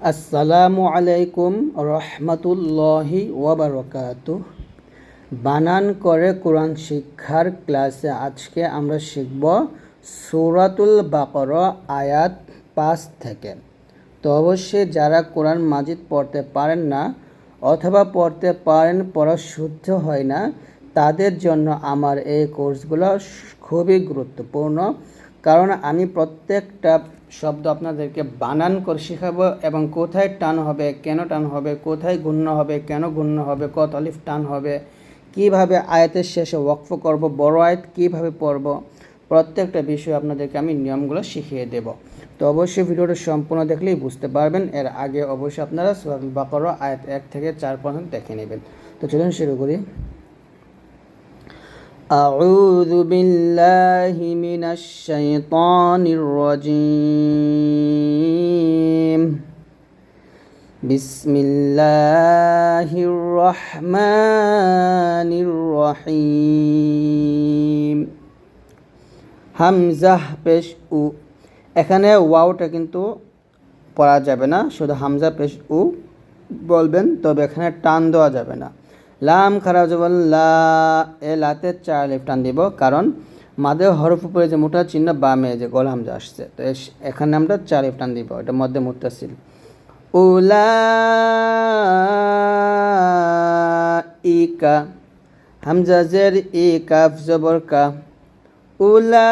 আসসালামু আলাইকুম রহমতুল্লাহি ওবরকাত বানান করে কোরআন শিক্ষার ক্লাসে আজকে আমরা শিখব সূরাতুল বাকর আয়াত পাঁচ থেকে। তো অবশ্যই যারা কোরআন মাজিদ পড়তে পারেন না অথবা পড়তে পারেন, পড়া শুদ্ধ হয় না, তাদের জন্য আমার এই কোর্সগুলো খুবই গুরুত্বপূর্ণ। কারণ আমি প্রত্যেকটা শব্দ আপনাদেরকে বানান করে শেখাবো এবং কোথায় টান হবে, কেন টান হবে, কোথায় গুণ্য হবে, কেন গুণ্য হবে, কত অলিফ টান হবে, কীভাবে আয়াতের শেষে ওয়াকফ করব, বড় আয়াত কীভাবে পড়ব, প্রত্যেকটা বিষয় আপনাদেরকে আমি নিয়মগুলো শিখিয়ে দেব। তো অবশ্যই ভিডিওটা সম্পূর্ণ দেখলেই বুঝতে পারবেন, এর আগে অবশ্যই আপনারা সুরাতুল বাকর আয়াত এক থেকে চার পর্যন্ত দেখে নেবেন। তো চলুন শুরু করি। أعوذ بالله من الشيطان الرجيم بسم الله الرحمن الرحيم হামজাহ পেশ উ এখানে ওয়াওটা কিন্তু পড়া যাবে না শুধু হামজা পেশ উ বলবেন তবে এখানে টান দেওয়া যাবে না লাম খারাপ জবল লা, এ লাতে চার লিফ টান দিব, কারণ মাদের হরফ উপরে যে মোটা চিহ্ন, বামে যে গোল হামজা আসছে, তো এখানে আমরা চার লিফ টান দিব, এটা মধ্যে মুতাসিল উলা ইকা হামজা জের ই কাফ জবর কা। উলা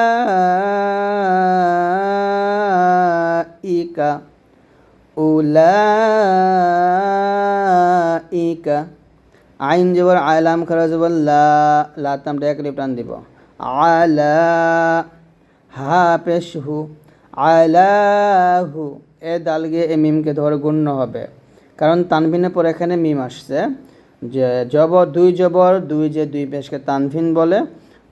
ইকা উলা ইকা আইন জবর আলাম খরা জবর লা লাতাম ডেক টান দিব। আলা, হা পেশ হু আলাহু, এ দাল গিয়ে এ মিমকে ধরে গুণ্য হবে। কারণ তানভিনের পর এখানে মিম আসছে, যে জবর দুই জবর, দুই যে দুই পেশকে তানভিন বলে,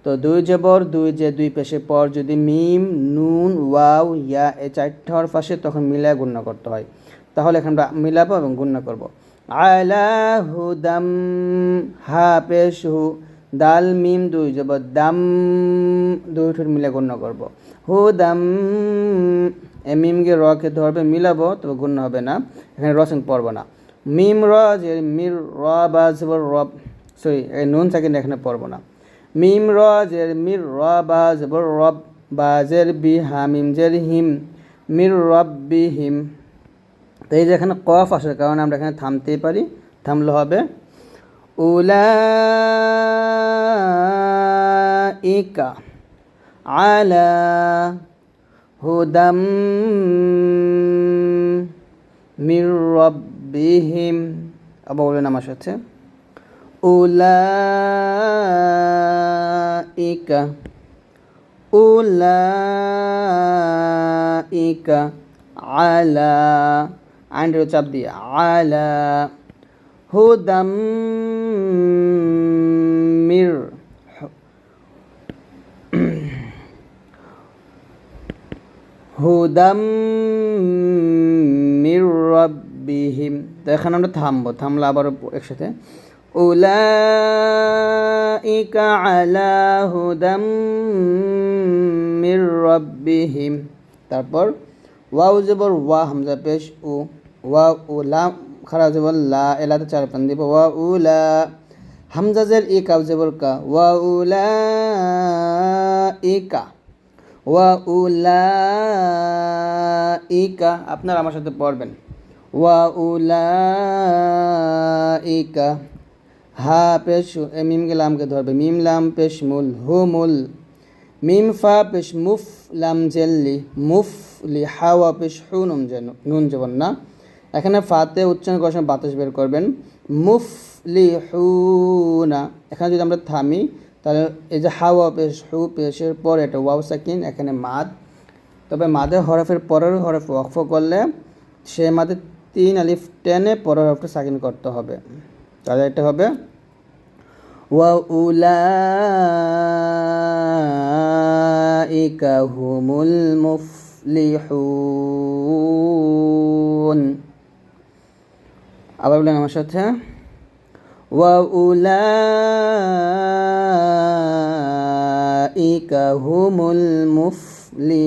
তো দুই জবর, দুই যে দুই পেশের পর যদি মিম, নুন, ওয়াও, ইয়া, এ চারটে হওয়ার পাশে তখন মিলায় গুণ্য করতে হয়। তাহলে এখানে মিলাবো এবং গুণ্য করব। আলা হুদাম হা পেশ হু দাল, মিম, দুই যাব দাম দুই ঠোঁট মিলে গণ্য করব। হুদাম, এ মিমকে রকে ধরবে মিলাবো, তবে গণ্য হবে না, এখানে রসন পড়ব না। মিম র, যে মির র বা জবর রব সরি নুন সাকিন এখানে পড়ব না। মিম র জের মির র বা জবর রব বা জের বি হা মিম, জের হিম, মির রব বি হিম তো এই যে এখানে কফ আসার কারণে আমরা এখানে থামতেই পারি। থামলে হবে উলা ইকা আলা হুদাম মির রব্বিহিম। আবার বলবেন আমার সাথে উলা ইকা উলা ইকা আলা আইনটা চাপ দিয়ে, আলা হুদাম মির হুদাম মির রব্বিহিম। তো এখানে আমরা থামবো, থামলে আবার একসাথে। উলাইকা আলা হুদাম মির রব্বিহিম। তারপর ওয়াও জবর ওয়া হামজা, পেশ উ। ওয়া উ লা খারা জবর লা এলাতে চার পান দিব ওয়া উ লা হামজা জের ই কাব জবর কা ওয়া উ লা ই ওয়া উ লা ই কা আপনারা আমার সাথে পড়বেন ওয়া উ লা ই হা পেশ মিম লামকে ধরবে মিম লাম পেশ মুল হু মুল মিম ফা পেশ মুফ লাম জেল্লি মুফ লি হাওয়া পেশ হু যেন নুন যেমন না এখানে ফাতে, উচ্চারণ করার সময় বাতাস বের করবেন। মুফলিহুনা, এখানে যদি আমরা থামি, তাহলে এই যে হাওয়া পেশ, হু পেশের পর এটা ওয়াও সাকিন, এখানে মাদ। তবে মাদে হরফের পরের হরফ ওয়াকফ করলে সে মাদে তিন আলিফ টেনে পরের হরফটা সাকিন করতে হবে। তাহলে এটা হবে ওয়া উলা হুমুল মুফলিহুন। আবার বলেন আমার সাথে وأولئك هم المفلحون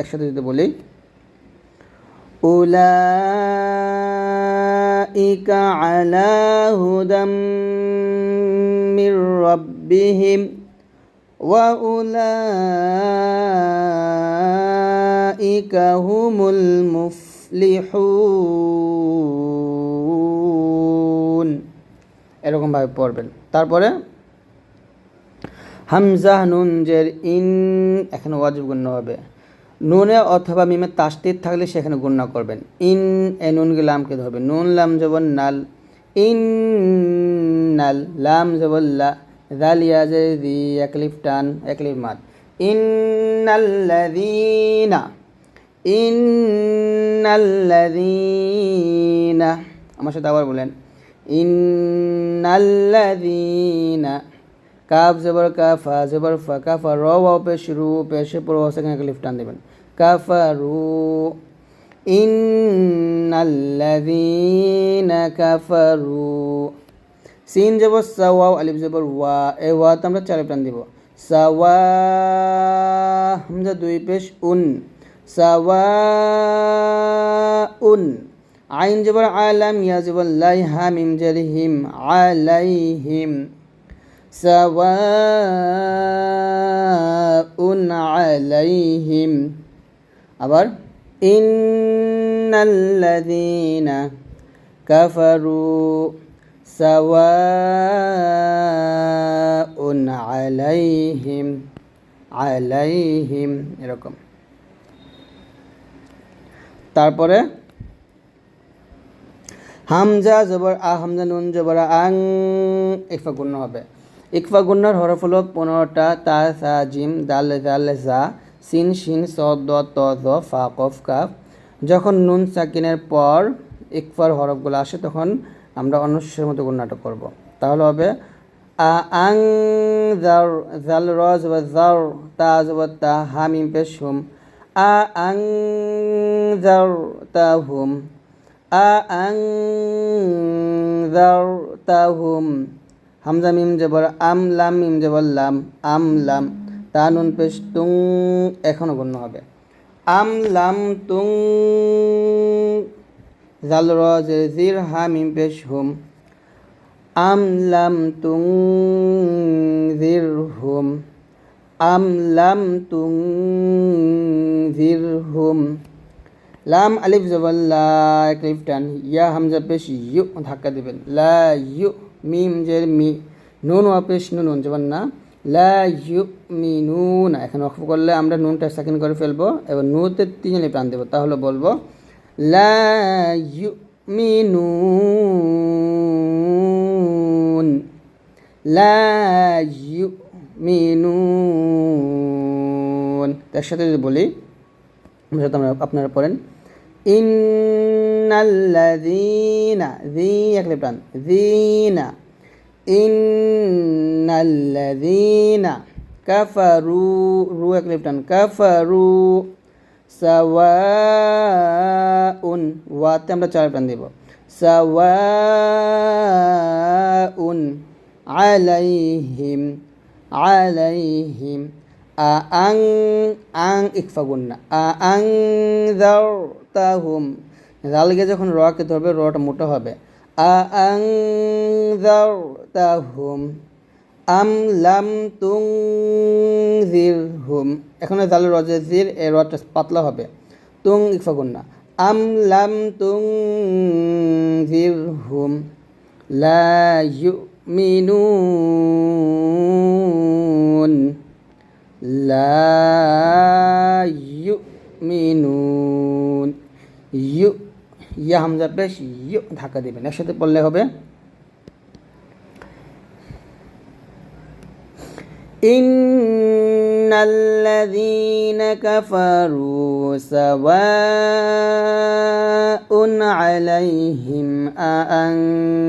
একসাথে যদি বলি أولئك على هدى من ربهم وأولئك هم المفلحون এরকমভাবে পড়বেন। তারপরে হামজাহ নুন জের ইন এখানে ওয়াজিব গুণ্য হবে। নুনে অথবা মিমে তাস্তির থাকলে সেখানে গুণ্য করবেন। ইন এ নুনকে লামকে ধরবে নুন লাম জবন নাল। ইন নাল লাম জবন লা। জাল ইয়াজে দি একলিফ টান একলিফ মাত ইন্নাল্লাযীনা ইন্নাল্লাযীনা, আমার সাথে আবার বলেন, ইন্নাল্লাযীনা, কাফ জবর কাফা, জবর ফা, কাফা র ওয়াও, পেশ, রু, পেশে, পুরো সেখানে একটা লিফট টান দেবেন। কাফারু ইন্নাল্লাযীনা কাফারু সিন জবর সাওয়া আলিফ জবর ওয়া এই ওয়াতে আমরা চার টান দিব। সাওয়া হামজা, দুই, পেশ, উন। সাওয়া উন আইন জবর আলাম, ইয়া জবর লাই হামিম জারিহিম আলাইহিম। সাওয়াউন আলাইহিম। আবার, ইন্নাল্লাযীনা কাফারু সাওয়াউন আলাইহিম আলাইহিম, এরকম। তারপরে হামজা জবর আ, হামজা নুন জবর আং ইকফা গুণ হবে। ইকফা গুন্নার হরফ হলো পনেরোটা, তা, সা, জিম, দাল দাল জা, সিন, শিন, স, দ, ত, জ, ফা, কফ, কাফ। যখন নুন সাকিনের পর ইকফার হরফগুলো আসে, তখন আমরা অনুষ্ঠের মতো গুণাটা করব। তাহলে হবে আ জাল, র জব জার, তা জব তা, হামিম, পেশ, হুম। তা হুম হামজা মিম জবর আম লাম মিম জবর লাম আম লাম তা নুন পেশ তুং এখনও গণ্য হবে। আম লাম তুং জাল র জির হা মিম পেশ হুম আম লাম তুং জির হুম আম লাম তুং হুম লাম আলিফ জবল্লা এক লিফ টান ইয়া হামজা পেশ ইউ ধাক্কা দেবেন লা ইউ মিম জের মি নুন ওয়াপেশ নুন যেমন না লা ইউ মি নুন এখানে অক্ষ করলে আমরা নুনটা সেকেন্ড করে ফেলব এবার নুতে তিনজনে প্রাণ দেবো তাহলে বলব লা ইউ মি নুন লা ইউ মি নুন তার সাথে যদি বলি আমরা আপনারা পড়েন, ইন্নাল্লাযীনা যী একলে প্রাণ যীনা ইন্নাল্লাযীনা কাফারু রু একলে প্রাণ কাফারু সাওয়াউন ওয়াতে আমরা চার প্রাণ দেব, সাওয়াউন আলাইহিম আলাইহিম আং আং ইকফা গুন্না আং তাহুম জালকে যখন রকে ধরবে, রটা মোটা হবে। আং তাহুম আম লাম তুং জির হুম এখানে জালের রজে জির এ রটা পাতলা হবে। তুং ইকফা গুন্না আম লাম তুং জির হুম লা ইউমিনুন লা ইউমিনুন ইউ ইয়া হামজা পেশ ইউ ধাক্কা দেবেন। একসাথে পড়লে হবে। إن الذين كفروا سواء عليهم أأنذرتهم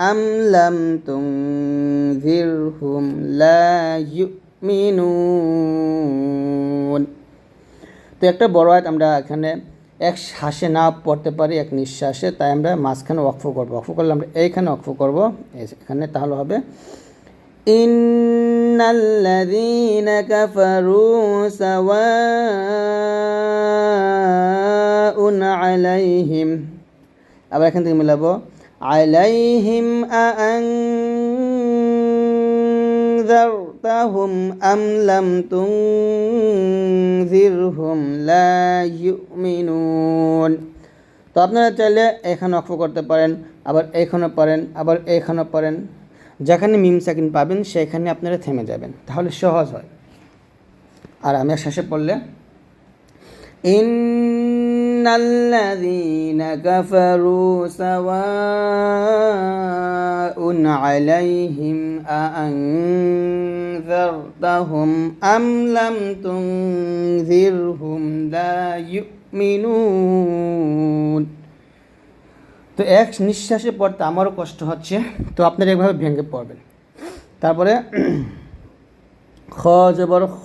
أم لم تنذرهم لا يؤمنون তো একটা বড় আয়াত আমরা এখানে এক শ্বাসে না পড়তে পারি এক নিঃশ্বাসে তাই আমরা মাঝখানে ওয়াকফ করবো ওয়াকফ করলে আমরা এইখানে ওয়াকফ করবো এখানে তাহলে হবে إن الذين كفروا سواء আলাইহিম আবার এখান থেকে মিলাবো আলাইহিম আনজারতাহুম আম লাম তুনজিরহুম লা ইউমিনুন তো আপনারা চাইলে এখানে অক্ষ করতে পারেন আবার এখানে পারেন আবার এখানে পারেন যেখানে মিম সেকেন্ড পাবেন সেখানে আপনারা থেমে যাবেন তাহলে সহজ হয় আর আমি শেষে পড়লে إن الذين كفروا سواء عليهم أأنذرتهم أم لم تنذرهم لا يؤمنون তো এক নিঃশ্বাসে পড়তে আমারও কষ্ট হচ্ছে। তো আপনারা একভাবে ভেঙে পড়বেন। তারপরে খ জবর খ।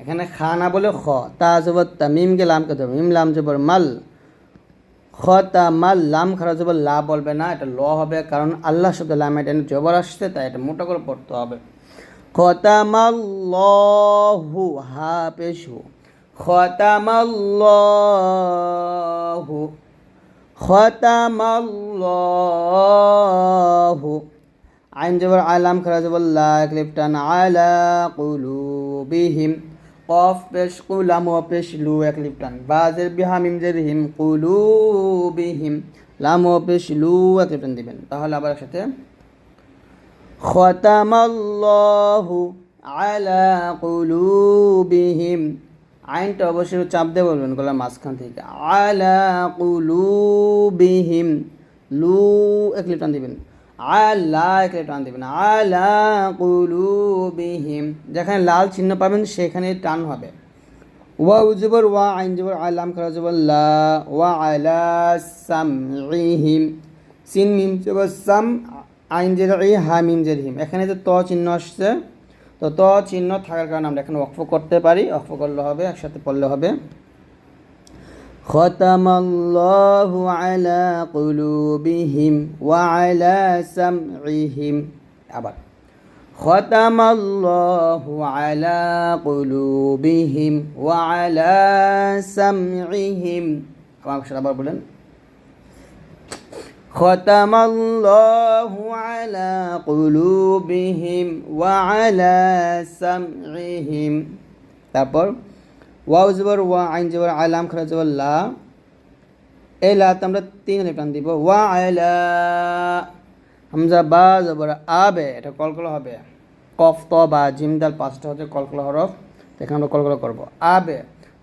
এখানে খা না বলে খ। তা জবর তা মিমকে লাম কে দেবে মিম লাম জবর মাল। খ তা মাল, লাম খারা জবর লা বলবে না। এটা ল হবে কারণ আল্লাহ শব্দ লাম এটা জবর আসছে, তাই এটা মোটা করে পড়তে হবে। খতামাল্লাহু হা। পেশ খতামাল্লাহু জবর আলাম খারা জবর লা ক্লিপটান আলা কুলুবিহিম। কফ পেশ কুলাম ও পেশ লু এক লিপটান বাজের বিহামিম জের হিম কুলুবিহিম। লাম ও পেশ লু এক লিপটান দিবেন। তাহলে আবার একসাথে খতামাল্লাহু আলা কুলুবিহিম। আইনটা অবশ্যই চাপ দিয়ে বলবেন গলার মাঝখান থেকে। আলা কুলু বিহিম লু এক লিপটান দিবেন। আলা এক টান দেবেন। আলা কুলু বিহিম যেখানে লাল চিহ্ন পাবেন সেখানে টান হবে। ওয়া উজবর ওয়া আইন জবর আলাম করা জবর, লা, ওয়া আলা সামঈহিম। সিন মিম জবর সাম, আইন জের ই, হা মিম জের হিম। এখানে যে ত চিহ্ন আসছে তো ত চিহ্ন থাকার কারণে আমরা এখানে অক্ষ করতে পারি অক্ষ করলে হবে একসাথে পড়লে হবে ختم الله على قلوبهم وعلى سمعهم আবার ختم الله على قلوبهم وعلى سمعهم আমার সাথে আবার বলেন ختم الله على قلوبهم وعلى سمعهم তারপর ওয়াও জবর ওয়া আইন জবর আলাম খরা জবর লা এই লাতে আমরা তিন আলিফ টান দিব ওয়া আলা হামজা বা জবর আবে এটা কলকলা হবে কফ ত বা জিম দাল পাঁচটা হচ্ছে কলকলা হরফ এখানে আমরা কলকলা করবো আবে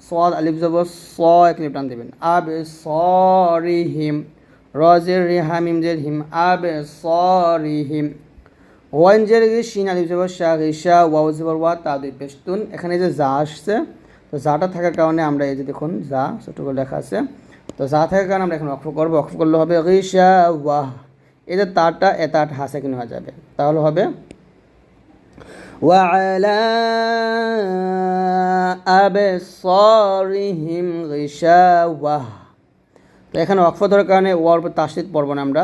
সদ আলিফ জবর স এক লিপ টান দিবেন আবে সরি হিম রজের রে হামিম জের হিম আবে সরি হিম ওয়ান জের শিন আলিফ জবর শাহ ঈশা ওয়াও জবর ওয়া তা দুই পেস্তুন এখানে যে যা আসছে তো জাটা থাকার কারণে আমরা এই যে দেখুন যা ছোটো করে লেখা আছে তো যা থাকার কারণে আমরা এখন অক্ষ করবো অক্ষ করলে হবে রিসা ওয়াহ এই যে তারটা এ তার হাসে কিনে হয়ে যাবে তাহলে হবে وعلى أبصارهم غشاوة তো এখানে অক্ষ কারণে ওয়ার উপর তাসিদ পড়ব না আমরা।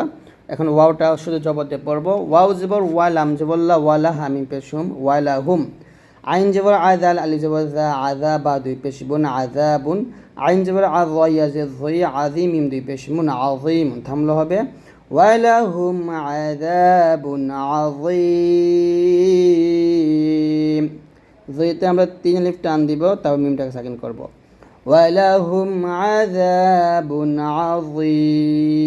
এখন ওয়াওটা শুধু জবতে পড়ব। ওয়াও জবর ওয়ালাম জবল্লা ওয়ালা হামিম পেশুম ওয়ালা হুম আইন জবর আদাল আলি জবর জা আদা বা দুই পেশবুন আদাবুন আইন জবর ধই আজিম ইম দুই পেশমুন আজিম থামলো হবে। ওয়ালাহুম আদাবুন আজিম জইতে আমরা তিন লিফ টান দিব, তাও মিমটাকে সাকিন করব। ওয়ালাহুম আদাবুন আজিম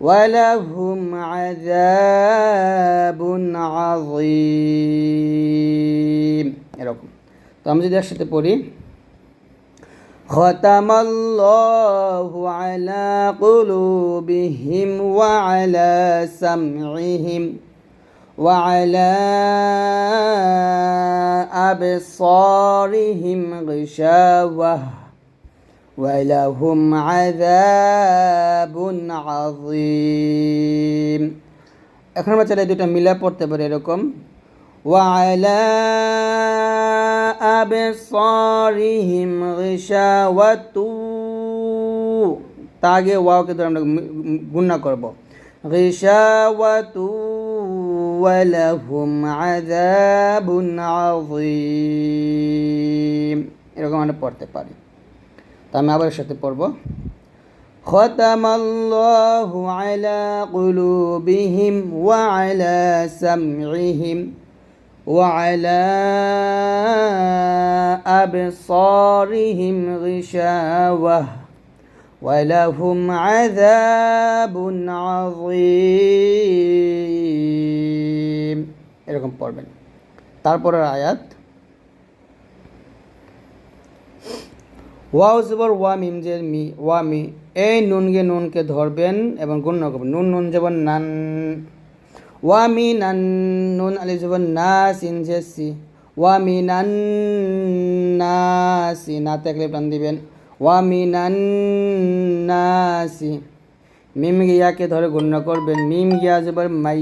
ولهم عذاب عظيم এরকম তো আমি যদি একসাথে পড়ি ختم الله على قلوبهم وعلى سمعهم وعلى أبصارهم غشاوة ولهم عذاب عظيم এখন আমরা চাইলে দুটো মিলা পড়তে পারি এরকম وعلى أبصارهم غشاوة তাগে ওয়াওকে ধরে আমরা গুণনা করব غشاوة ولهم عذاب عظيم এরকম আমরা পড়তে পারি তা আমি আবার এর সাথে পড়ব ختم الله على قلوبهم وعلى سمعهم وعلى أبصارهم غشاوة ولهم عذاب عظيم পড়বেন। তারপরের আয়াত। ওয়াও জবর ওয়া মিম জের মি, ওয়া মি, এই নুনকে নুনকে ধরবেন এবং গুণ করবেন নুন নুন যেমন নান, ওয়া মি নান, নুন আলি যেমন না সিন জে সি, ওয়া মি নান না সি, নাতে একলে প্রাণ দিবেন। ওয়া মি নান না সি, মিম গিয়াকে ধরে গণ্য করবেন মিম গিয়া জবর মাই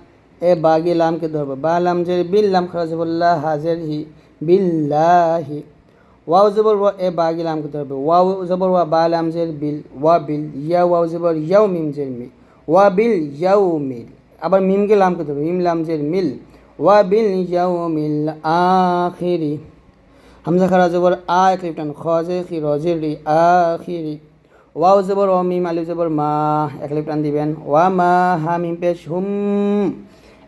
এ বাগি লামকে ধরবো। বা লাম জের বিল লাম খারা জবর লা হাজের হি, বিল্লাহি। ওয়াও জবর ওয়া, এ বাগি লাম করতে হবে ওয়াও জবর ওয়া, বা লাম জের বিল, ওয়া বিল ইয়া ওয়াও জবর, ইয়াও মিম জের মি ওয়া বিল, ইয়াও মিল। আবার মিমকে লাম করতে হবে মিম, লাম জের মিল। ওয়া বিল, ইয়াও মিল আখিরি। হামজা খারা জবর আ ক্লিপটান খজে খি রজের রি, আখিরি। ওয়াও জবর ও মিম, আলিফ জবর, মা একলিপ টান দিবেন। ওয়া মা, হা, মিম পেশ, হুম।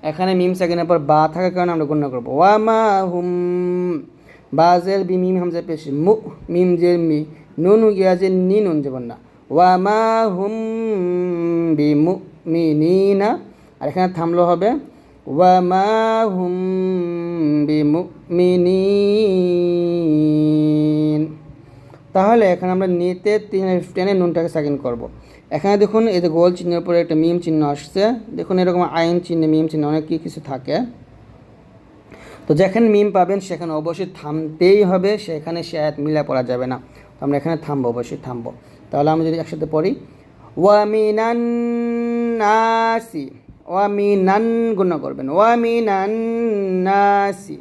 এখানে মিম সেকেন্ডের পর বা থাকার কারণে আমরা গণ্য করব। ওয়া মা হুম বাজের বি মিম হামজা পেশ, মু, মিম জের মি, নুন গিয়া যে নি নুন যাবেন না ওয়া মা হুম বি মু, মি, নি, না। আর এখানে থামলো হবে, ওয়া মা হুম বি মু, মি, নি তাহলে এখানে আমরা নিতে টেনে নুনটাকে সাকিন করব। এখানে দেখুন এই যে গোল চিহ্নের উপরে একটা মিম চিহ্ন আসছে। দেখুন এরকম আইন চিহ্নে, মিম চিহ্ন অনেক কিছু থাকে। তো যেখানে মিম পাবেন সেখানে অবশ্যই থামতেই হবে, সেখানে সে আয়াত মিলা পড়া যাবে না। তো আমরা এখানে থামবো, অবশ্যই থামবো। তাহলে আমরা যদি একসাথে পড়ি। ওয়ামিনান নাসি ওয়ামিনান গুণ করবেন। ওয়ামিনান নাসি।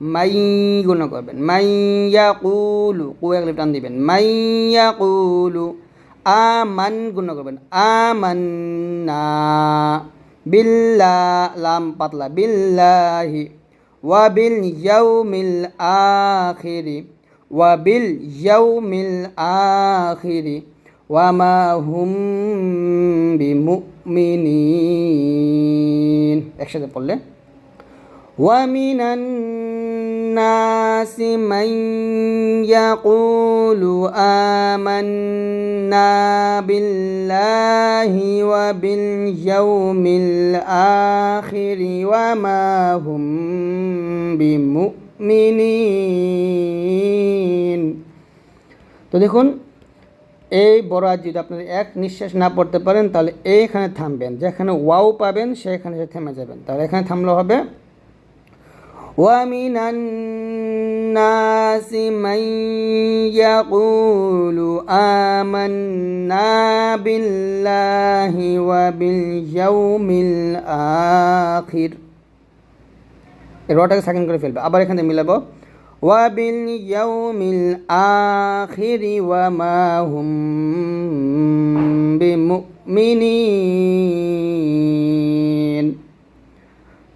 মাই গুণ করবেন। মাইয়া কুলু কু এক টান দিবেন। মাইয়া কুলু আমান গুণ করবেন। আমান্না বিল্লা লাম পাতলা, বিল্লাহি ওয়াবিল ইয়াউমিল আখিরি ওয়াবিল ইয়াউমিল আখিরি ওয়ামা হুম বিমুমিনিন। একসাথে পড়লে ومن الناس من يقول آمنا بالله وباليوم الآخر وما هم بمؤمنين তো দেখুন এই বড় আজ যদি আপনার এক নিঃশ্বাস না পড়তে পারেন তাহলে এইখানে থামবেন যেখানে ওয়াও পাবেন সেখানে থেমে যাবেন তাহলে এখানে থামলে হবে ومن الناس من يقول آمنا بالله وباليوم الآخر রটাকে সেকেন্ড করে ফেলবে আবার এখানে মিলাবো ওয়াবিল ইয়াউমিল আখিরি ওয়া মা হুম বিমুমিনিন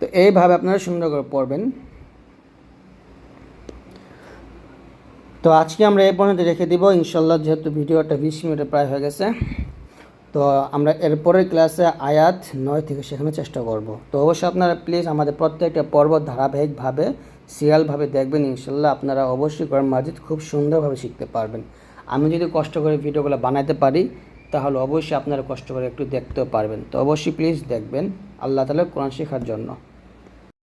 তো এইভাবে আপনারা সুন্দর করে পড়বেন তো আজকে আমরা এই পর্যন্ত রেখে দিব। ইনশাল্লাহ যেহেতু ভিডিওটা বিশ মিনিটের প্রায় হয়ে গেছে, তো আমরা এরপরের ক্লাসে আয়াত নয় থেকে শেখানোর চেষ্টা করব। তো অবশ্যই আপনারা প্লিজ আমাদের প্রত্যেকটা পর্ব ধারাবাহিকভাবে, সিরিয়ালভাবে দেখবেন ইনশাল্লাহ আপনারা অবশ্যই কোরআন মাজিদ খুব সুন্দরভাবে শিখতে পারবেন। আমি যদি কষ্ট করে ভিডিওগুলো বানাতে পারি, তাহলে অবশ্যই আপনারা কষ্ট করে একটু দেখতেও পারবেন। তো অবশ্যই প্লিজ দেখবেন। আল্লাহ তালা কোরআন শেখার জন্য।